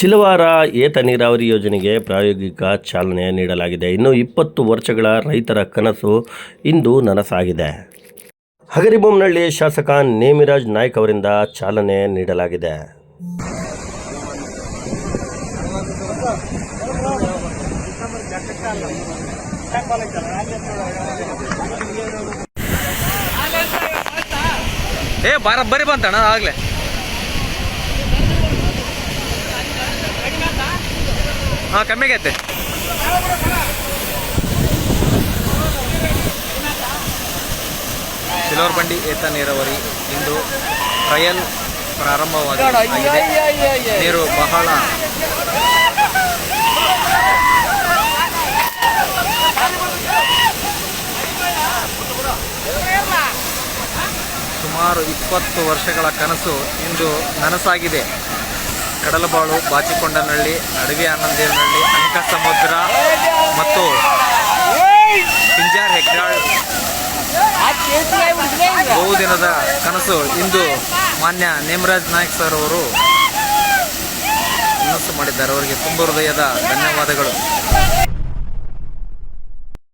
ಚಿಲವಾರ ಏತ ನೀರಾವರಿ ಯೋಜನೆಗೆ ಪ್ರಾಯೋಗಿಕ ಚಾಲನೆ ನೀಡಲಾಗಿದೆ. ಇನ್ನು ಇಪ್ಪತ್ತು ವರ್ಷಗಳ ರೈತರ ಕನಸು ಇಂದು ನನಸಾಗಿದೆ. ಹಗರಿಬೊಮ್ಮನಹಳ್ಳಿ ಶಾಸಕ ನೇಮಿರಾಜ್ ನಾಯ್ಕ ಅವರಿಂದ ಚಾಲನೆ ನೀಡಲಾಗಿದೆ. ಏ, ಬಾರ, ಬರಿ ಬಂತಣ್ಣ, ಆಗ್ಲೇ. ಹಾ ಕಮ್ಮಿ ಆಗೈತೆ ಸಿಲ್ವರ್ ಬಂಡಿ, ಏತ ನೀರಾವರಿ. ಇಂದು ಟ್ರಯಲ್ ಪ್ರಾರಂಭವಾಗಿದೆ ನೀರು ಬಹಳ ಸುಮಾರು ಇಪ್ಪತ್ತು ವರ್ಷಗಳ ಕನಸು ಇಂದು ನನಸಾಗಿದೆ. ಕಡಲಬಾಳು, ಬಾಚಿಕೊಂಡನಹಳ್ಳಿ, ಅಡವಿ ಆನಂದೇನಹಳ್ಳಿ ಅಂಕ ಸಮುದ್ರ ಮತ್ತು ಪಿಂಜಾರ್ ಹೆಗ್ಗಾಳ್ ಬಹುದಿನದ ಕನಸು. ಇಂದು ಮಾನ್ಯ ನೇಮರಾಜ್ ನಾಯ್ಕ್ ಸರ್ ಅವರು ಮಾಡಿದ್ದಾರೆ. ಅವರಿಗೆ ತುಂಬ ಹೃದಯದ ಧನ್ಯವಾದಗಳು.